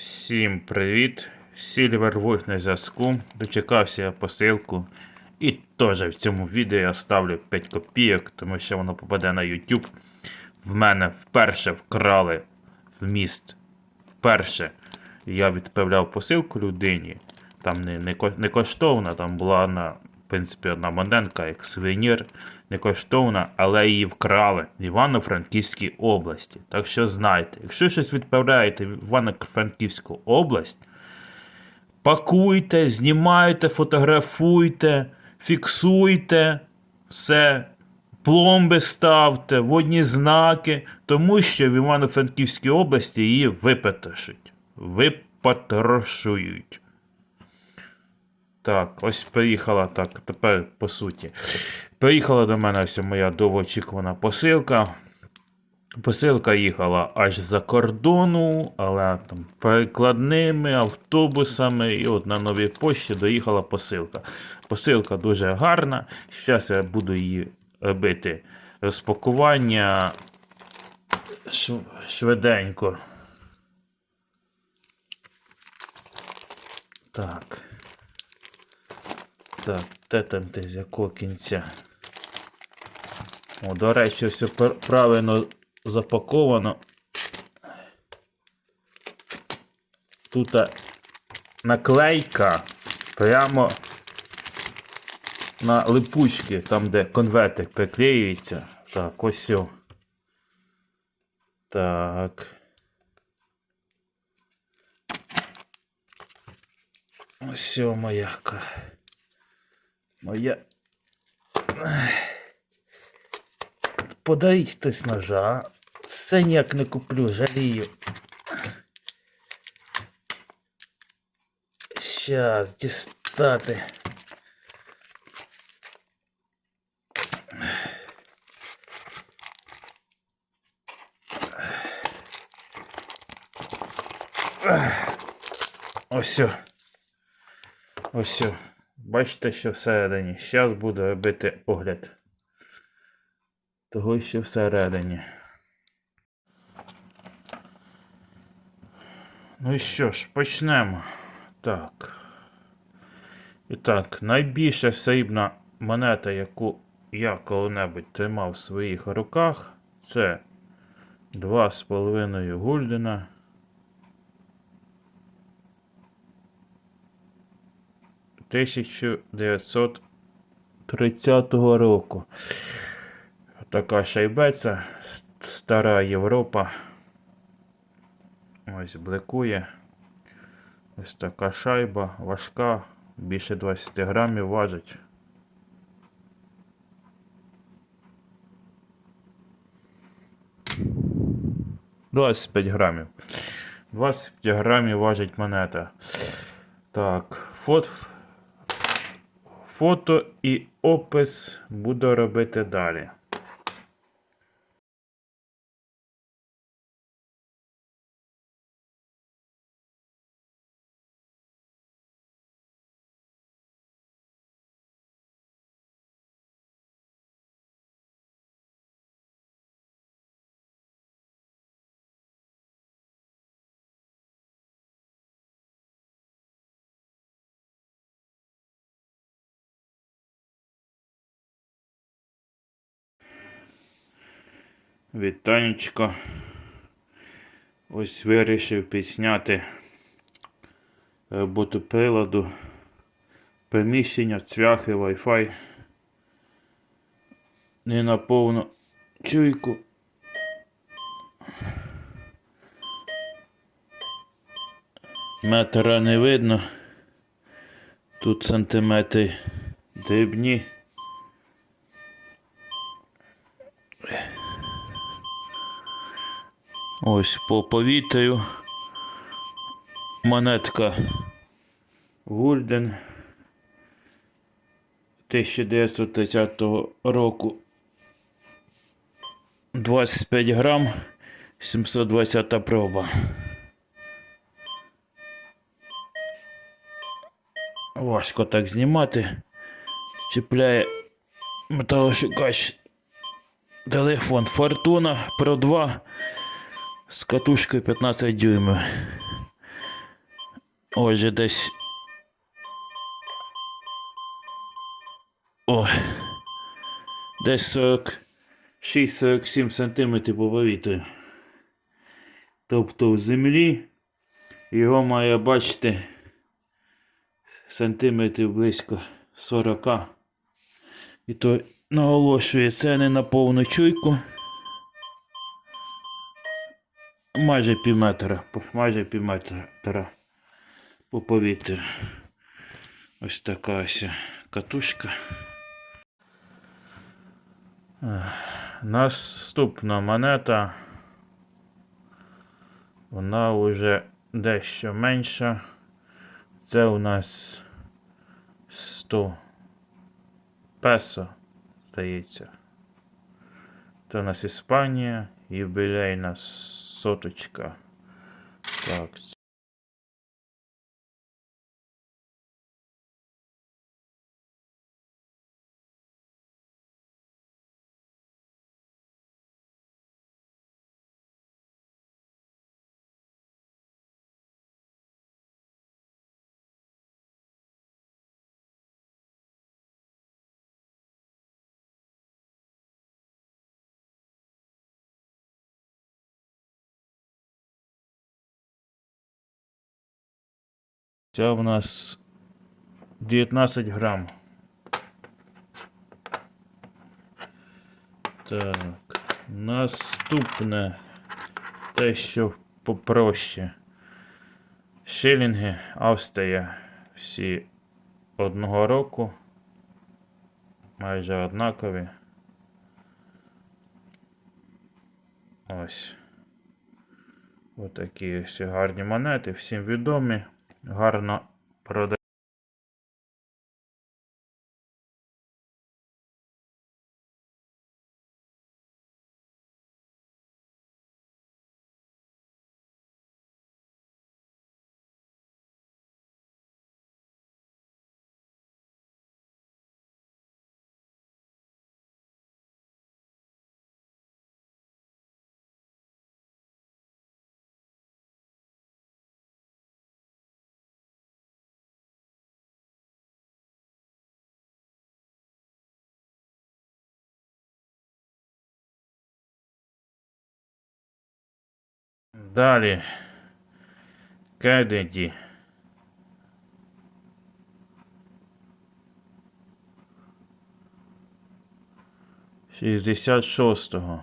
Всім привіт! Сільвер Вольф на зв'язку. Дочекався посилку. І теж в цьому відео я ставлю 5 копійок, тому що воно попаде на YouTube. В мене вперше вкрали вміст. Вперше я відправляв посилку людині. Там не, не, ко- не коштовна, там була на, в принципі, одна монетка, як сувенір. Не коштовна, але її вкрали в Івано-Франківській області. Так що знайте, якщо щось відправляєте в Івано-Франківську область, пакуйте, знімайте, фотографуйте, фіксуйте все, пломби ставте, водні знаки, тому що в Івано-Франківській області її випотрошують. Випотрошують. Так, ось приїхала так, тепер по суті. Приїхала до мене ось моя довгоочікувана посилка. Посилка їхала аж за кордону, але там перекладними автобусами, і от на новій пошті доїхала посилка. Посилка дуже гарна. Зараз я буду її робити розпакування швиденько. Так. Так, де там з якого кінця? О, до речі, все правильно запаковано. Тут наклейка прямо на липучки, там де конвертик приклеюється. Так, ось. сьо. Так. Ось сьо мояка. Моя. Подаріть хтось ножа. Це ніяк не куплю, жалію. Щас, дістати. Ось. Ось. Бачите, що всередині. Зараз буду робити огляд. Того, що всередині. Ну і що ж, почнемо. Так. І так, найбільша срібна монета, яку я коли-небудь тримав в своїх руках, це 2,5 гульдена. Тисячу дев'ятсот тридцятого року. Така шайбеця, стара Європа. Ось бликує. Ось така шайба, важка, більше 20 грамів важить. Двадцять п'ять грамів. 25 грамів важить монета. Так, фот... фото і опис буду робити далі. Вітанечко. Ось вирішив підсняти роботу приладу, приміщення, цвяхи, Wi-Fi. Не на повну чуйку. Метра не видно. Тут сантиметри дрібні. Ось по повітрю. Монетка Гульден 1930 року. 25 грам, 720 проба. Важко так знімати. Чіпляє металошукач телефон Fortuna Pro 2 з катушкою 15 дюймів. Отже, десь. Ой. Десь 46-47 сантиметрів по повітрю. Тобто в землі його має бачити сантиметрів близько 40. І то наголошує це не на повну чуйку. Майже пів метра, майже пів метра по повітрю. Ось така ось катушка. Наступна монета. Вона вже дещо менша. Це у нас 100 песо, здається. Це у нас Іспанія, юбілейна соточка. Так. Це у нас 19 грам. Так, наступне те, що попроще. Шилінги Австрія. Всі одного року. Майже однакові. Ось. Отакі ось гарні монети, всім відомі. Гарно продають. Далі. Кеннеді. Шістдесят шостого.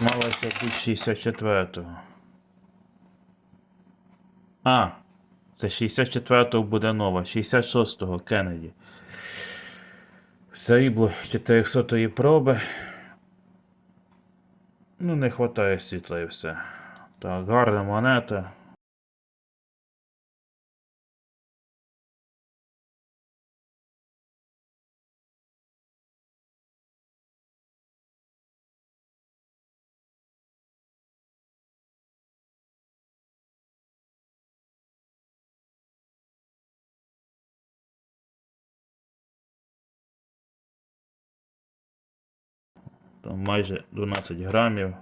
Малася тут 64-го. А, це 64-го буде нова. 66-го Кеннеді. Срібло 400-ї проби. Ну, не вистачає світла і все. Так, гарна монета. Там майже 12 грамів.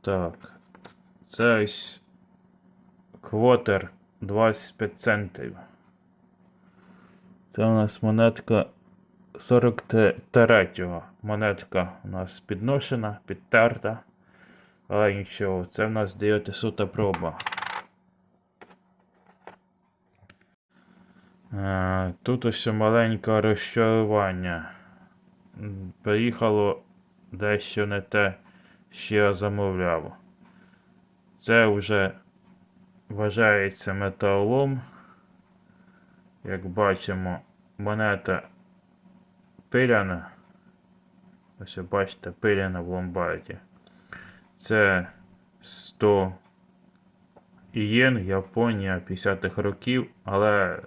Так. Це ось квотер 25 центів. Це у нас монетка 43-го. Монетка у нас підношена, підтерта. Але нічого, це в нас 900 проба. Е, Тут ось маленьке розчарування. Приїхало дещо не те, що я замовляв. Це вже вважається металолом. Як бачимо, монета пиляна. Ось ви бачите, пиляна в ломбарді. Це 100 ієн, Японія 50-х років, але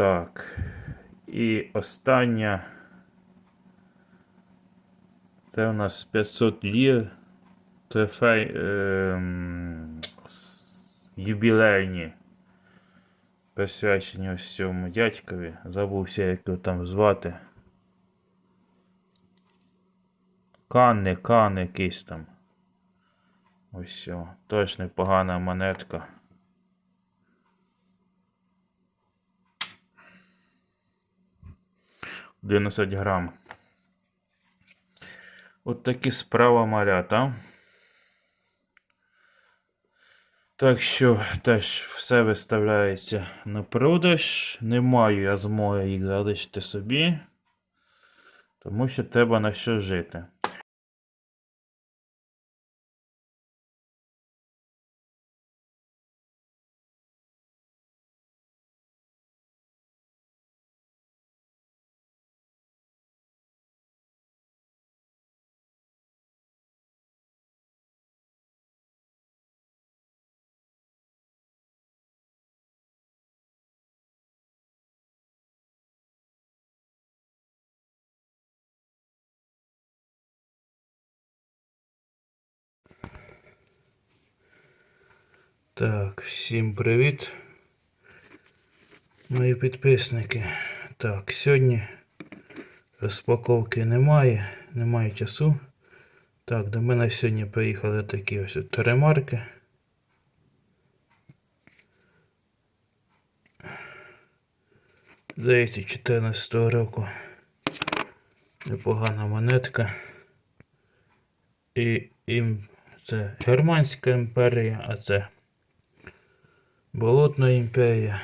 Так. І остання. Це у нас 500 лір. Трофей. ем, юбілейні. Присвячені ось цьому дядькові. Забувся, як його там звати. Кан, не кан якийсь там. Ось о, теж непогана монетка. Одинадцять грам. От такі справа малята. Так що теж все виставляється на продаж. Не маю я змоги їх залишити собі. Тому що треба на що жити. Так, всім привіт. Мої підписники. Так, сьогодні розпаковки немає, немає часу. Так, до мене сьогодні приїхали такі ось от ремарки. Здається, 14 року. Непогана монетка. І їм це Германська імперія, а це Болотна імперія.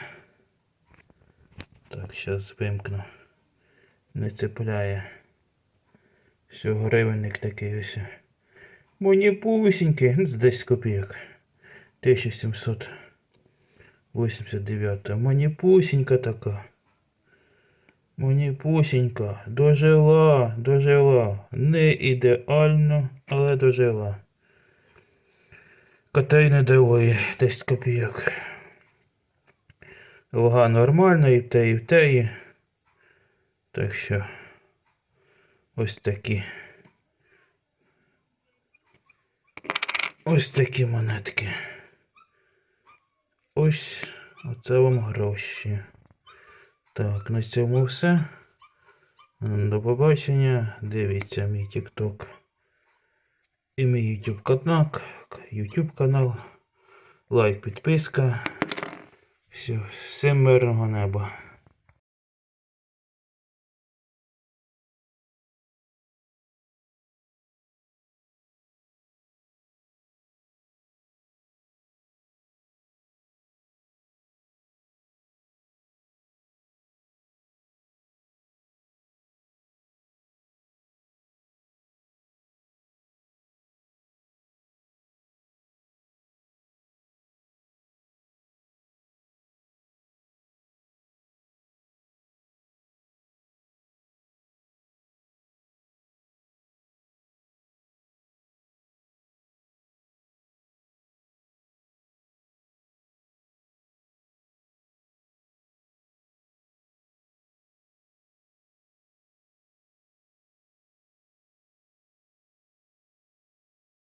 Так, зараз вимкну. Не цепляє. Все, гривенник такий ось. Мені пусінький, ну, з 10 копійок. 1789. Мені пусінька така. Мені пусінька. Дожила, дожила. Не ідеально, але дожила. Катерина Девої, 10 копійок. Вага нормальна і в те, і в теї. Так що ось такі. Ось такі монетки. Ось оце вам гроші. Так, на цьому все. До побачення. Дивіться мій TikTok і мій YouTube канал. YouTube канал. Лайк, підписка. Все, всім мирного неба.